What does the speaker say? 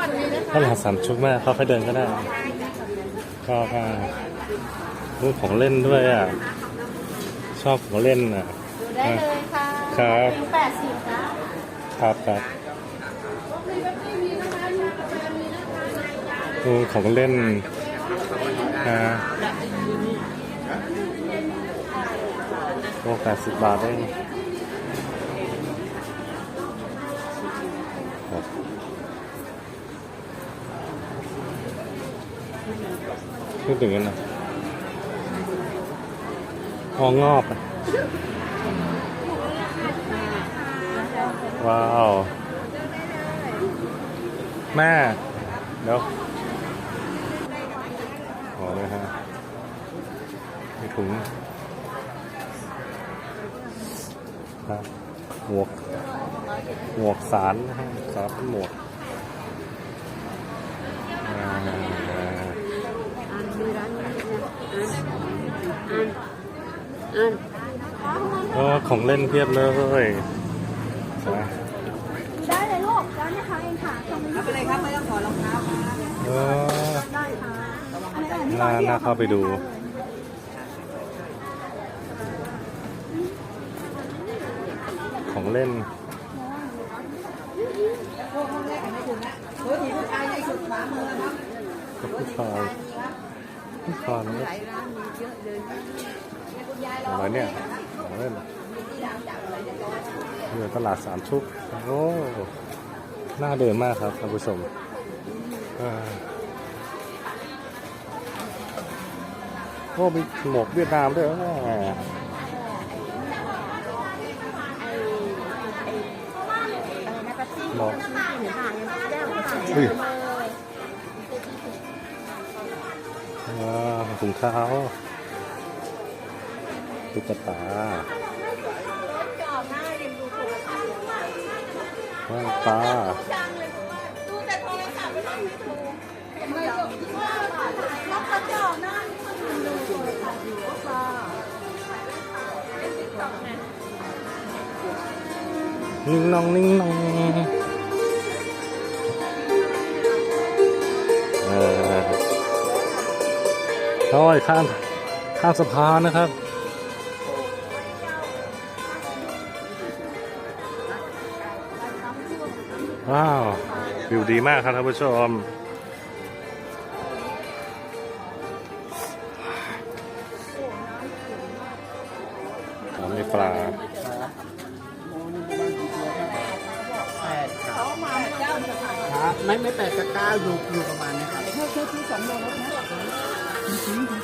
ก่อนเลยนะคะตลาดสามชุกมากเขาค่อยเดินก็ได้ก็ค่ะรูปของเล่นด้วยอะ ชอบของเล่นอะ ดูได้เลยค่ะครับ ถึงแปดสิบนะครับครับดูของเล่นอ่าโอ้แปดสิบบาทเอง พูดถึงกันนะงองอบว้าว แม่ เดี๋ยวขอเลยฮะมีถุงครับหมวก หมวกสารนะฮะสารเป็นหมวกอ่า อ่านดูร้านนี้นะ อ่านอ่านโอ้ของเล่นเพียบเลยใช่ไหมได้เลยลูกร้านนี้ค่ะเองค่ะทำไม่ได้อะไรครับไม่ต้องขอรองเท้าค่ะเออได้ค่ะอันนี้น่าน่าเข้าไปดูของเล่นโอ้ยผู้ชาย ในสุดขวามือมันก็หลายร้านมีเยอะเลยอะไรเนี่ยของเล่นเรือตลาดสามชุก โอ้ น่าเดินมากครับท่านผู้ชมโอ้มีหมวกเวียดนามด้วยหมไอ้ไอ้อะไรนะกะทิหมวก ว้าวถุงเท้าตุ๊กตาว่าดูแต่โทรศัพท์ไม่ต้องมีถูกไม่ยกที่ว่าหน้านี่มันดูโทรศัพท์อยู่ค่ะนิ่งนองนิ่งนอง โอ้ยข้ามข้ามสะพานนะครับว้าววิวดีมากครับท่านผู้ชมอ๋อมีปลาครับไม่ไม่แปดกับเก้าอยู่อยู่ประมาณนี้ครับเพื่อที่สำรองแล้ว Thank you.